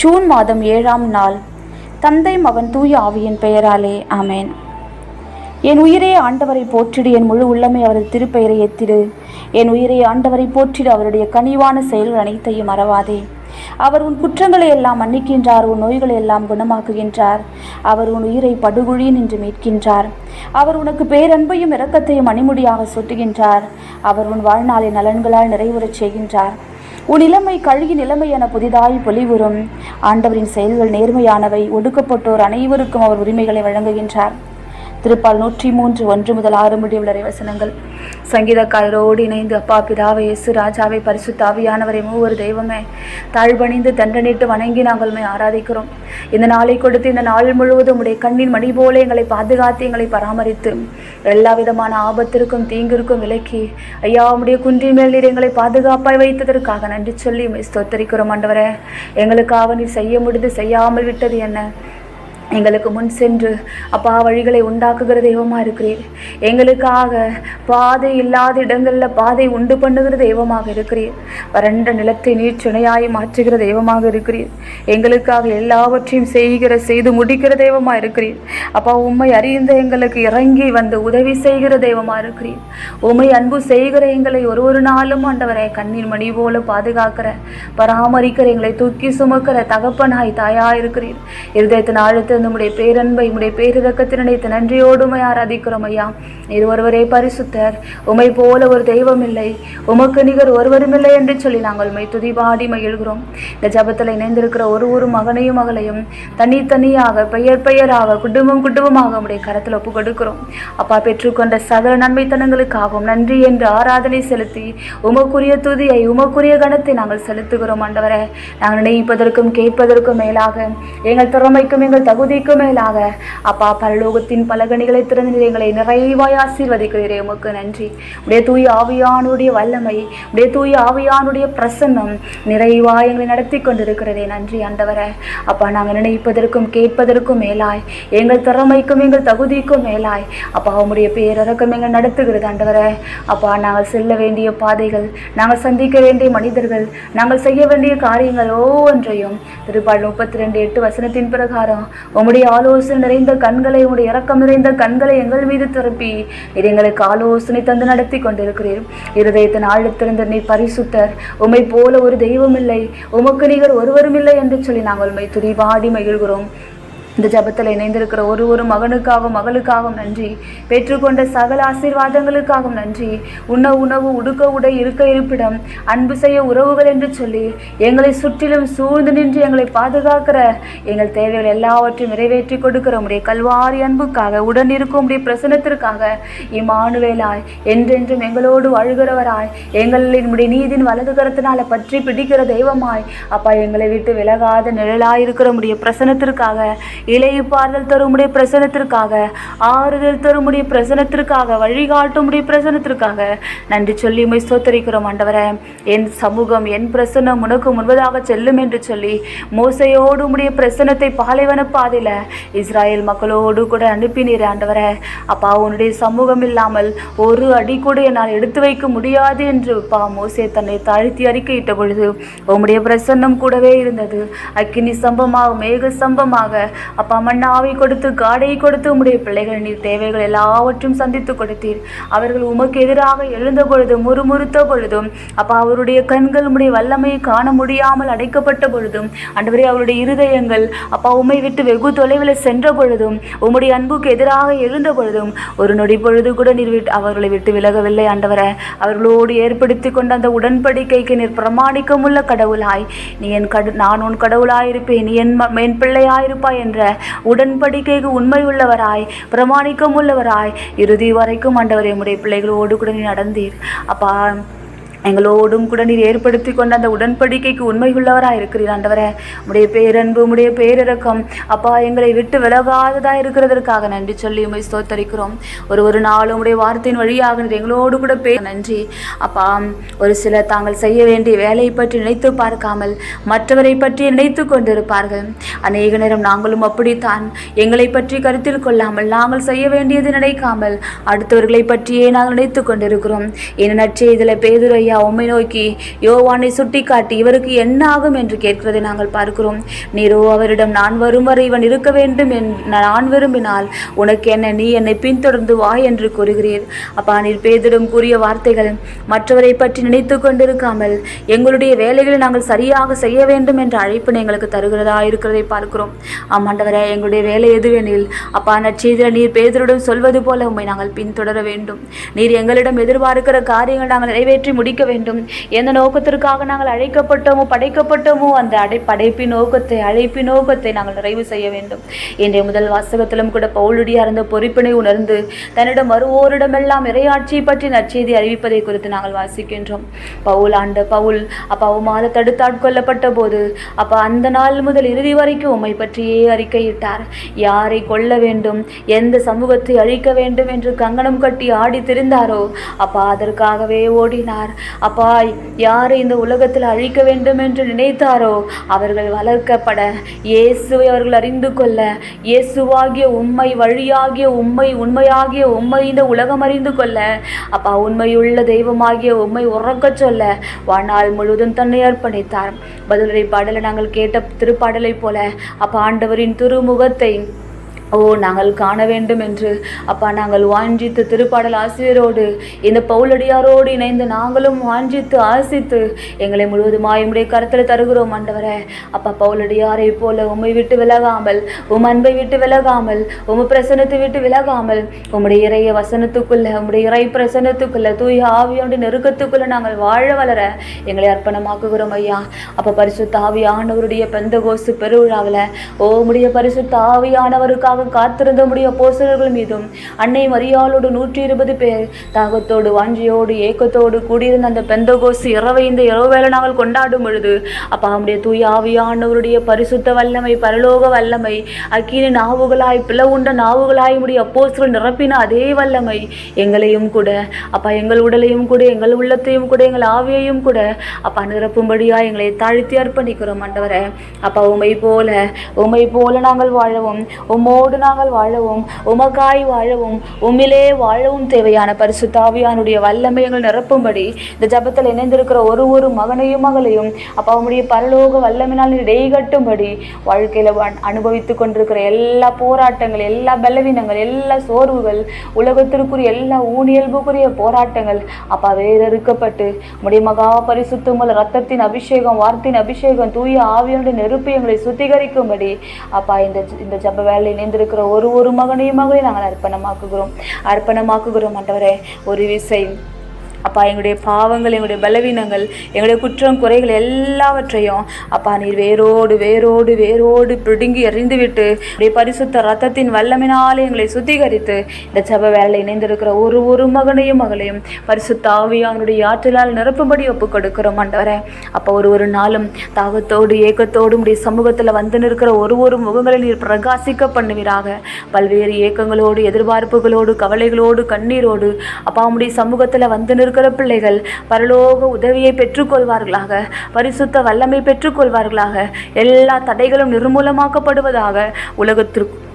June மாதம் ஏழாம் நாள். தந்தை மகன் தூய ஆவியின் பெயராலே அமேன் என் உயிரே ஆண்டவரை போற்றிடு என் முழு உள்ளமை அவரது திருப்பெயரை எத்திடு என் உயிரே ஆண்டவரை போற்றிடு அவருடைய கனிவான செயல்கள் அனைத்தையும் மறவாதே. அவர் உன் குற்றங்களை எல்லாம் மன்னிக்கின்றார் உன் நோய்களை எல்லாம் குணமாக்குகின்றார். அவர் உன் உயிரை படுகுழி நின்று மீட்கின்றார். அவர் உனக்கு பேரன்பையும் இரக்கத்தையும் அணிமுடியாக சுட்டுகின்றார். அவர் உன் வாழ்நாளின் நலன்களால் நிறைவுறச் செய்கின்றார். உன் இளமை கழுகி நிலைமை என புதிதாய் பொலிவுறும். ஆண்டவரின் செயல்கள் நேர்மையானவை. ஒடுக்கப்பட்டோர் அனைவருக்கும் அவர் உரிமைகளை வழங்குகின்றார். திருப்பால் நூற்றி மூன்று ஒன்று முதல் ஆறு முடிய உள்ள வசனங்கள். சங்கீதக்காரரோடு இணைந்து அப்பா பிதாவை இயேசு ராஜாவை பரிசுத்தாவியானவரை மூவர் தெய்வமே தாழ்வணிந்து தண்டனிட்டு வணங்கி நாங்கள் ஆராதிக்கிறோம். இந்த நாளை கொடுத்து இந்த நாள் முழுவதும் உடைய கண்ணின் மணி போல எங்களை பாதுகாத்து எங்களை பராமரித்து எல்லா விதமான ஆபத்திற்கும் தீங்கிற்கும் விலக்கி ஐயா உடைய குன்றின் மேல் நீர் எங்களை பாதுகாப்பாய் வைத்ததற்காக நன்றி சொல்லி ஸ்தோத்தரிக்கிறோம் ஆண்டவரே. எங்களுக்காக நீர் செய்ய முடிந்து செய்யாமல் விட்டது என்ன? எங்களுக்கு முன் சென்று அப்பா வழிகளை உண்டாக்குகிற தெய்வமாக இருக்கிறீர். எங்களுக்காக பாதை இல்லாத இடங்களில் பாதை உண்டு பண்ணுகிற தெய்வமாக இருக்கிறீர். வறண்ட நிலத்தை நீர் சுனையாய் மாற்றுகிற தெய்வமாக இருக்கிறீர். எங்களுக்காக எல்லாவற்றையும் செய்கிற செய்து முடிக்கிற தெய்வமாக இருக்கிறீர். அப்பா உண்மை அறிந்த எங்களுக்கு இறங்கி வந்து உதவி செய்கிற தெய்வமாக இருக்கிறீர். உண்மை அன்பு செய்கிற எங்களை ஒரு ஒரு நாளும் ஆண்டவரை கண்ணீர் மணி போல பாதுகாக்கிற பராமரிக்கிற எங்களை தூக்கி சுமக்கிற தகப்பனாய் தாயா இருக்கிறீர். இருதயத்தின் ஆழத்தை நம்முடைய பேரன்பை உம்முடைய பேரிரக்கத்தின் நினைத்து நன்றியோடுமை ஆராதிக்கிறோம் ஐயா. இது ஒருவரே பரிசுத்தர். உமை போல ஒரு தெய்வம் இல்லை. உமக்கு நிகர் ஒருவரும் இல்லை என்று சொல்லி நாங்கள் உண்மை துதிபாடி மகிழ்கிறோம். இந்த ஜபத்தில் இணைந்திருக்கிற ஒரு ஒரு மகனையும் மகளையும் தனித்தனியாக பெயர் பெயராக குடும்பம் குடும்பமாக உடைய கரத்தில் ஒப்பு கொடுக்கிறோம். அப்பா பெற்றுக்கொண்ட சகல நன்மைத்தனங்களுக்காகவும் நன்றி என்று ஆராதனை செலுத்தி உமக்குரிய துதியை உமக்குரிய கணத்தை நாங்கள் செலுத்துகிறோம் அண்டவரை நாங்கள் நினைப்பதற்கும் கேட்பதற்கும் மேலாக எங்கள் திறமைக்கும் எங்கள் தகுதி தகுதிக்கும் மேலாக அப்பா பரலோகத்தின் பலகணிகளை திறந்த எங்களை நிறைவாய் ஆசீர்வதிக்கிறீரே உமக்கு நன்றி. உடைய தூய் ஆவியானுடைய வல்லமை உடைய தூய் ஆவியானுடைய பிரசன்னம் நிறைவாய் எங்களை நடத்தி கொண்டிருக்கிறதே. நன்றி ஆண்டவரை. அப்பா நாங்கள் நினைப்பதற்கும் கேட்பதற்கும் மேலாய் எங்கள் திறமைக்கும் எங்கள் தகுதிக்கும் மேலாய் அப்பா உங்களுடைய பேரறக்கம் எங்கள் நடத்துகிறது அண்டவரை அப்பா நாங்கள் செல்ல வேண்டிய பாதைகள் நாங்கள் சந்திக்க வேண்டிய மனிதர்கள் நாங்கள் செய்ய வேண்டிய காரியங்கள் ஒவ்வொன்றையும் திருப்பாள் முப்பத்தி ரெண்டு எட்டு வசனத்தின் பிரகாரம் உம்முடைய ஆலோசனை நிறைந்த கண்களை உம்முடைய இறக்கம் நிறைந்த கண்களை எங்கள் மீது திருப்பி. இது எங்களுக்கு ஆலோசனை தந்து நடத்தி கொண்டிருக்கிறீர். இருதயத்தின் ஆழத்திருந்த நீ பரிசுத்தர். உம்மை போல ஒரு தெய்வம் இல்லை. உமக்கு நீங்கள் ஒருவரும் இல்லை என்று சொல்லி நாங்கள் உண்மை துதிபாடி மகிழ்கிறோம். இந்த ஜபத்தில் இணைந்திருக்கிற ஒரு ஒரு மகனுக்காகவும் மகளுக்காகவும் நன்றி. பெற்றுக்கொண்ட சகல ஆசீர்வாதங்களுக்காகவும் நன்றி. உண்ண உணவு உடுக்க உடை இருக்க இருப்பிடம் அன்பு செய்ய உறவுகள் என்று சொல்லி எங்களை சுற்றிலும் சூழ்ந்து நின்று எங்களை பாதுகாக்கிற எங்கள் தேவைகள் எல்லாவற்றையும் நிறைவேற்றி கொடுக்கிற உடைய கல்வாரி அன்புக்காக உடன் இருக்கும் உடைய பிரசனத்திற்காக இம்மானுவேலாய் என்றென்றும் எங்களோடு வாழ்கிறவராய் எங்களின் உடைய நீதின் வலது கரத்தினால பற்றி பிடிக்கிற தெய்வமாய் அப்பா எங்களை விட்டு விலகாத நிழலாயிருக்கிற உடைய பிரசனத்திற்காக இலையுப்பாறுதல் தருமுடைய பிரசனத்திற்காக ஆறுதல் தருமுடைய பிரசனத்திற்காக வழிகாட்டும் உடைய பிரசனத்திற்காக நன்றி சொல்லி உமை ஸ்தோத்தரிக்கிறோம் ஆண்டவரே. என் சமூகம் என் பிரசனம் உனக்கு முன்பதாக செல்லும் என்று சொல்லி மோசையோடு உடைய பிரசனத்தை பாலைவன பாதையில் இஸ்ராயல் மக்களோடு கூட அனுப்பினீர் ஆண்டவரே. அப்பா உன்னுடைய சமூகம் இல்லாமல் ஒரு அடி கூட என்னால் எடுத்து வைக்க முடியாது என்று பா மோசே தன்னை தாழ்த்தி அறிக்கையிட்ட பொழுது உம்முடைய பிரசன்னம் கூடவே இருந்தது. அக்கினி சம்பமாக மேக சம்பமாக அப்பா மண்ணாவை கொடுத்து காடை கொடுத்து உம்முடைய பிள்ளைகள் நீர் தேவைகள் எல்லாவற்றையும் சந்தித்து கொடுத்தீர். அவர்கள் உமக்கு எதிராக எழுந்த பொழுதும் முறுமுறுத்த பொழுதும் அப்பா அவருடைய கண்கள் உம்முடைய வல்லமையை காண முடியாமல் அடைக்கப்பட்ட பொழுதும் அன்றுவரை அவருடைய இருதயங்கள் அப்பா உம்மை விட்டு வெகு தொலைவில் சென்ற பொழுதும் உம்முடைய அன்புக்கு எதிராக எழுந்த பொழுதும் ஒரு நொடி பொழுது கூட நீர் விட்டு அவர்களை விட்டு விலகவில்லை ஆண்டவரை. அவர்களோடு ஏற்படுத்தி கொண்ட அந்த உடன்படிக்கைக்கு நீர் பிரமாணிக்கமுள்ள கடவுளாய். நீ என் கடு நான் உன் கடவுளாயிருப்பேன் நீ என் என் பிள்ளையாயிருப்பாய் என்ற உடன்படிக்கைக்கு உண்மை உள்ளவராய் பிரமாணிக்கம் உள்ளவராய் இறுதி வரைக்கும் ஆண்டவரே உம்முடைய பிள்ளைகளோடு கூட நீ நடந்தீர். அப்பா எங்களோடும் கூட நீர் ஏற்படுத்தி கொண்ட அந்த உடன்படிக்கைக்கு உண்மையுள்ளவராக இருக்கிறீர் ஆண்டவரே. உடைய பேரன்பு உடைய பேரிறக்கம் அப்பா எங்களை விட்டு விலகாததாக இருக்கிறதற்காக நன்றி சொல்லி உண்மை ஸ்தோத்தரிக்கிறோம். ஒரு ஒரு நாளும் உடைய வார்த்தையின் வழியாக எங்களோடு கூட பே நன்றி. அப்பா ஒரு சிலர் தாங்கள் செய்ய வேண்டிய வேலையை பற்றி நினைத்து பார்க்காமல் மற்றவரை பற்றி நினைத்து கொண்டிருப்பார்கள். அநேக நேரம் நாங்களும் அப்படித்தான். எங்களை பற்றி கருத்தில் கொள்ளாமல் நாங்கள் செய்ய வேண்டியது நினைக்காமல் அடுத்தவர்களை பற்றியே நாங்கள் நினைத்து கொண்டிருக்கிறோம். என் இதில் பேதுரை ஐயா உம்மை நோக்கி யோவானை சுட்டிக்காட்டி இவருக்கு என்ன ஆகும் என்று கேட்கிறதை நாங்கள் பார்க்கிறோம். நீரோ அவரிடம் நான் வரும் வரை இவன் இருக்க வேண்டும் என் நான் விரும்பினால் உனக்கு என்ன நீ என்னை பின்தொடர்ந்து வா என்று கூறுகிறீர். அப்பா நீர் பேதிடம் கூறிய வார்த்தைகள் மற்றவரை பற்றி நினைத்து கொண்டிருக்காமல் எங்களுடைய வேலைகளை நாங்கள் சரியாக செய்ய வேண்டும் என்ற அழைப்பு எங்களுக்கு தருகிறதா இருக்கிறதை பார்க்கிறோம். ஆமாண்டவரே எங்களுடைய வேலை எதுவெனில் அப்பா நற்செய்தியில் நீர் பேதருடன் சொல்வது போல உம்மை நாங்கள் பின்தொடர வேண்டும். நீர் எங்களிடம் எதிர்பார்க்கிற காரியங்கள் நாங்கள் நிறைவேற்றி முடிக்க வேண்டும். எந்த நோக்கத்திற்காக நாங்கள் அழைக்கப்பட்டோமோ படைக்கப்பட்டோமோ அந்த அடை படைப்பின் நோக்கத்தை அழைப்பின் நோக்கத்தை நாங்கள் நிறைவு செய்ய வேண்டும். இன்றைய முதல் வாசகத்திலும் கூட பவுலுடியார் அந்த பொறுப்பினை உணர்ந்து தன்னிடம் வருவோரிடமெல்லாம் இறையாட்சியை பற்றி நற்செய்தி அறிவிப்பதை குறித்து நாங்கள் வாசிக்கின்றோம். பவுல் ஆண்ட பவுல் அப்பா அவமாத தடுத்தாட்கொள்ளப்பட்ட போது அப்பா அந்த நாள் முதல் இறுதி வரைக்கும் உம்மை பற்றியே அறிக்கையிட்டார். யாரை கொல்ல வேண்டும் எந்த சமூகத்தை அழிக்க வேண்டும் என்று கங்கணம் கட்டி ஆடி திரிந்தாரோ அப்பா அதற்காகவே ஓடினார். அப்பா யார் இந்த உலகத்தில் அழிக்க வேண்டும் என்று நினைத்தாரோ அவர்கள் வளர்க்கப்பட இயேசுவை அவர்கள் அறிந்து கொள்ள இயேசுவாகிய உண்மை வழியாகிய உண்மை உண்மையாகிய உண்மை இந்த உலகம் அறிந்து கொள்ள. அப்பா உண்மையுள்ள தெய்வமாகிய உண்மை உறக்கச் சொல்ல வாழ்நாள் முழுவதும் தன்னை அர்ப்பணித்தார். பதிலுரை பாடலை நாங்கள் கேட்ட திருப்பாடலைப் போல அப்பா ஆண்டவரின் திருமுகத்தை ஓ நாங்கள் காண வேண்டும் என்று. அப்பா நாங்கள் வாஞ்சித்து திருப்பாடல் ஆசிரியரோடு இந்த பவுலடியாரோடு இணைந்து நாங்களும் வாஞ்சித்து ஆசித்து எங்களை முழுவதுமாய் உடைய கருத்தில் தருகிறோம் ஆண்டவரே. அப்பா பவுலடியாரை போல உம்மை விட்டு விலகாமல் உம் அன்பை விட்டு விலகாமல் உம் பிரசனத்தை விட்டு விலகாமல் உம்முடைய இறைய வசனத்துக்குள்ள உம்முடைய இறை பிரசனத்துக்குள்ள தூய ஆவியோண்டு நெருக்கத்துக்குள்ள நாங்கள் வாழ வளர எங்களை அர்ப்பணமாக்குகிறோம் ஐயா. அப்பா பரிசுத்த ஆவியானவருடைய பெந்தகோசு பெருவிழாவில் ஓ உடைய பரிசுத்த ஆவியானவருக்காக காத்திருந்த முடிய போசர்கள் மீதும் அன்னை மரியாளோடு நூற்றி இருபது பேர் தாகத்தோடு வாஞ்சியோடு ஏக்கத்தோடு கூடியிருந்த அந்த பெந்தகோசு இரவை இந்த இரவு வேளை நாங்கள் கொண்டாடும் பொழுது அப்பா நம்முடைய தூய ஆவியானவருடைய பரிசுத்த வல்லமை பரலோக வல்லமை அக்கீனி நாவுகளாய் பிளவுண்ட நாவுகளாய் முடிய அப்போஸ்தலர் நிரப்பின அதே வல்லமை எங்களையும் கூட. அப்பா எங்கள் உடலையும் கூட எங்கள் உள்ளத்தையும் கூட எங்கள் ஆவியையும் கூட அப்பா நிரப்பும்படியா எங்களை தாழ்த்தி அர்ப்பணிக்கிறோம் மண்டவரை அப்பா உமை போல உமை போல நாங்கள் வாழவும் உம்மோடு நாங்கள் வாழவும் உமக்காய் வாழவும் உம்மிலே வாழவும் தேவையான பரிசுத்தாவியானுடைய வல்லமை எங்கள் நிரப்பும்படி இந்த ஜபத்தில் இணைந்திருக்கிற ஒரு ஒரு மகனையும் மகளையும் அப்பா உம்முடைய பரலோக வல்லமினால் இடை கட்டும்படி வாழ்க்கையில அனுபவித்துக் கொண்டிருக்கிற எல்லா போராட்டங்கள் எல்லா பலவீனங்கள் எல்லா சோர்வுகள் உலகத்திற்குரிய எல்லா ஊனியல்புக்குரிய போராட்டங்கள் அப்பா வேறறுக்கப்பட்டு முடிய மகா பரிசுத்தமுள்ள ரத்தத்தின் அபிஷேகம் வார்த்தையின் அபிஷேகம் தூய ஆவியனுடைய நெருப்பு எங்களை சுத்திகரிக்கும்படி அப்பா இந்த இந்த ஜப வேலை வந்திருக்கிற ஒரு ஒரு மகனையும் மகளையும் நாங்கள் அர்ப்பணமாக்குகிறோம். அர்ப்பணமாக்குகிறோம் ஆண்டவரே. ஒரு விசை அப்பா எங்களுடைய பாவங்கள் எங்களுடைய பலவீனங்கள் எங்களுடைய குற்றம் குறைகள் எல்லாவற்றையும் அப்பா நீர் வேரோடு வேரோடு வேரோடு பிடுங்கி எறிந்துவிட்டு உடைய பரிசுத்த ரத்தத்தின் வல்லமினாலே எங்களை சுத்திகரித்து இந்த ஜப வேலை இணைந்திருக்கிற ஒரு ஒரு மகனையும் மகளையும் பரிசுத்த ஆவியானுடைய ஆற்றலால் நிரப்பும்படி ஒப்பு கொடுக்கிறோம் ஆண்டவரே. அப்போ ஒரு ஒரு நாளும் தாகத்தோடு ஏக்கத்தோடு உடைய சமூகத்தில் வந்து நிற்கிற ஒரு ஒரு முகங்களை நீர் பிரகாசிக்க பண்ணுவீராக. பல்வேறு ஏக்கங்களோடு எதிர்பார்ப்புகளோடு கவலைகளோடு கண்ணீரோடு அப்பா உடைய சமூகத்தில் வந்து நிற்கிற பிள்ளைகள் பரலோக உதவியை பெற்றுக்கொள்வார்களாக பரிசுத்த வல்லமை பெற்றுக்கொள்வார்களாக. எல்லா தடைகளும் நிர்மூலமாக்கப்படுவதாக உலகத்திற்கு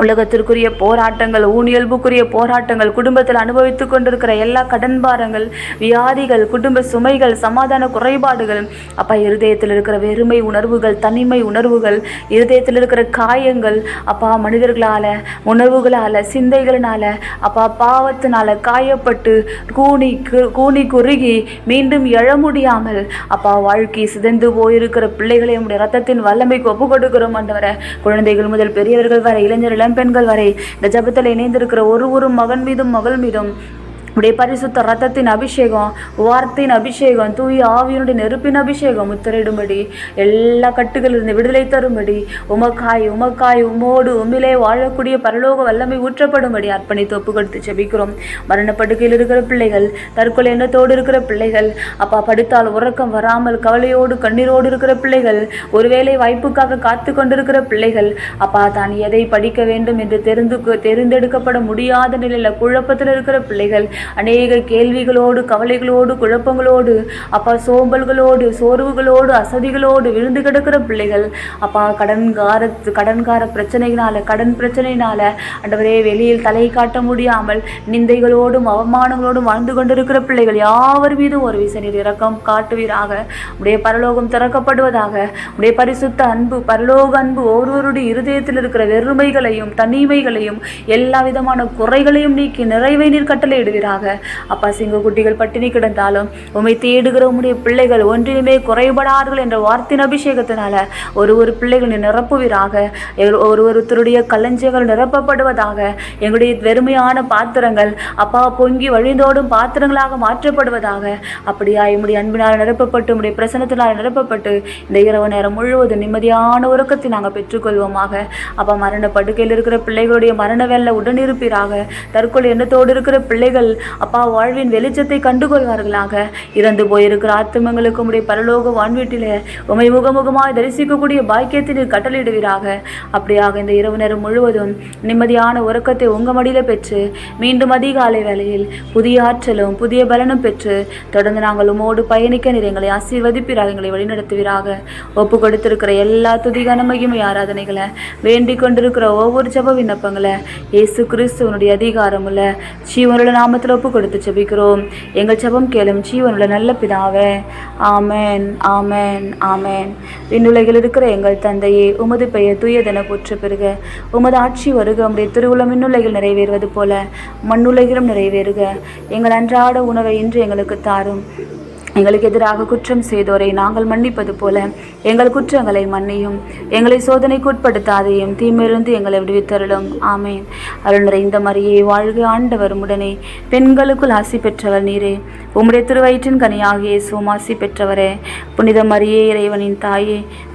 உலகத்திற்குரிய போராட்டங்கள் ஊனியல்புக்குரிய போராட்டங்கள் குடும்பத்தில் அனுபவித்துக் கொண்டிருக்கிற எல்லா கடன் பாரங்கள் வியாதிகள் குடும்ப சுமைகள் சமாதான குறைபாடுகள் அப்பா இருதயத்தில் இருக்கிற வெறுமை உணர்வுகள் தனிமை உணர்வுகள் இருதயத்தில் இருக்கிற காயங்கள் அப்பா மனிதர்களால உணர்வுகளால் சிந்தைகளினால அப்பா பாவத்தினால காயப்பட்டு கூணி கூணி குறுகி மீண்டும் எழ முடியாமல் அப்பா வாழ்க்கை சிதைந்து போயிருக்கிற பிள்ளைகளை நம்முடைய ரத்தத்தின் வல்லமைக்கு ஒப்பு கொடுக்கிறோம் ஆண்டவரே. குழந்தைகள் முதல் பெரியவர்கள் வரை இளைஞர்கள் இளம்பெண்கள் வரை இந்த ஜபத்தில் இணைந்திருக்கிற ஒரு ஒரு மகன் மீதும் மகள் மீதும் உடைய பரிசுத்த ரத்தத்தின் அபிஷேகம் வார்த்தையின் அபிஷேகம் தூய ஆவியனுடைய நெருப்பின் அபிஷேகம் முத்திரையிடும்படி எல்லா கட்டுகளிலிருந்து விடுதலை தரும்படி உமக்காய் உமக்காய் உமோடு உம்மிலே வாழக்கூடிய பரலோக வல்லமை ஊற்றப்படும்படி அர்ப்பணித்து ஒப்பு கொடுத்து செபிக்கிறோம் மரணப்படுக்கையில் இருக்கிற பிள்ளைகள் தற்கொலை எண்ணத்தோடு இருக்கிற பிள்ளைகள் அப்பா படித்தால் உறக்கம் வராமல் கவலையோடு கண்ணீரோடு இருக்கிற பிள்ளைகள் ஒருவேளை வாய்ப்புக்காக காத்து கொண்டிருக்கிற பிள்ளைகள் அப்பா தான் எதை படிக்க வேண்டும் என்று தெரிந்து தேர்ந்தெடுக்கப்பட முடியாத நிலையில் குழப்பத்தில் இருக்கிற பிள்ளைகள் அநேக கேள்விகளோடு கவலைகளோடு குழப்பங்களோடு அப்பா சோம்பல்களோடு சோர்வுகளோடு அசதிகளோடு விழுந்து கிடக்கிற பிள்ளைகள் அப்பா கடன்கார கடன்கார பிரச்சனையினால கடன் பிரச்சனையினால அண்டவரே வெளியில் தலை காட்ட முடியாமல் நிந்தைகளோடும் அவமானங்களோடும் வாழ்ந்து கொண்டிருக்கிற பிள்ளைகள் யாவர் மீதும் ஒரு விசனில் இறக்கம் காட்டுவீராக. உடைய பரலோகம் திறக்கப்படுவதாக உடைய பரிசுத்த அன்பு பரலோக அன்பு ஒவ்வொருவருடைய இருதயத்தில் இருக்கிற வெறுமைகளையும் தனிமைகளையும் எல்லா விதமான குறைகளையும் நீக்கி நிறைவை நீர் கட்டளையிடுவீராக அப்பா சிங்க குட்டிகள் பட்டினி கிடந்தாலும் உண்மை தேடுகிற உம்முடைய பிள்ளைகள் ஒன்றிலுமே குறைபடார்கள் என்ற வார்த்தையின் அபிஷேகத்தினால ஒரு ஒரு பிள்ளைகள் நிரப்புவீராக. ஒரு ஒருத்தருடைய கலஞ்சங்கள் நிரப்பப்படுவதாக. எங்களுடைய வெறுமையான பாத்திரங்கள் அப்பா பொங்கி வழிந்தோடும் பாத்திரங்களாக மாற்றப்படுவதாக. அப்படியா என்னுடைய அன்பினால் நிரப்பப்பட்டு உடைய பிரசனத்தினால் நிரப்பப்பட்டு இந்த இரவு நேரம் முழுவதும் நிம்மதியான உறக்கத்தை நாங்கள் பெற்றுக்கொள்வோமாக. அப்பா மரண படுக்கையில் இருக்கிற பிள்ளைகளுடைய மரண வேலை உடனிருப்பீராக. தற்கொலை எண்ணத்தோடு இருக்கிற பிள்ளைகள் அப்பா வாழ்வின் வெளிச்சத்தை கண்டுகொள்வார்களாக. இறந்து போயிருக்கிற ஆத்மங்களுக்கு உடைய பரலோக வான்வீட்டிலே உமை முகமுகமாய் தரிசிக்கக்கூடிய பாக்கியத்தை கட்டளையிடுவீராக. அப்படியாக இந்த இரவு நேரம் முழுவதும் நிம்மதியான உறக்கத்தை உங்க மடியில பெற்று மீண்டும் அதிகாலை வேளையில் புதிய ஆற்றலும் புதிய பலனும் பெற்று தொடர்ந்து நாங்கள் உமோடு பயணிக்க நீர் எங்களை ஆசீர்வதிப்பீராக எங்களை வழிநடத்துவீராக. ஒப்பு கொடுத்திருக்கிற எல்லா துதிகான ஆராதனைகளை வேண்டிக் கொண்டிருக்கிற ஒவ்வொரு ஜப விண்ணப்பங்களை இயேசு கிறிஸ்துவனுடைய அதிகாரமுள்ள ஜீவனுள்ள நாமத்தில் ஒப்பு கொடுத்து செபிக்கிறோம் எங்கள் செபம் கேளும் ஜீவனுள்ள நல்ல பிதாவே. ஆமேன் ஆமேன் ஆமேன். விண்ணுலகில் இருக்கிற எங்கள் தந்தையே உமது பெயர் தூயதென போற்று பெறுக. உமது ஆட்சி வருக உடைய திருவுளம் விண்ணுலகில் நிறைவேறுவது போல மண்ணுலகிலும் நிறைவேறுக. எங்கள் அன்றாட உணவை இன்று எங்களுக்கு தாரும். எங்களுக்கு எதிராக குற்றம் செய்தோரை நாங்கள் மன்னிப்பது போல எங்கள் குற்றங்களை மன்னியும். எங்களை சோதனைக்கு உட்படுத்தாதையும் தீமிருந்து எங்களை விடுவித்தருளும். ஆமேன். அருள் நிறைந்த மரியே வாழ்க ஆண்டவர் உடனே. பெண்களுக்குள் ஆசி பெற்றவர் நீரே. உம்முடைய திருவயிற்றின் கனியாகிய சோமாசி பெற்றவரே. புனித மரியே இறைவனின் தாயே.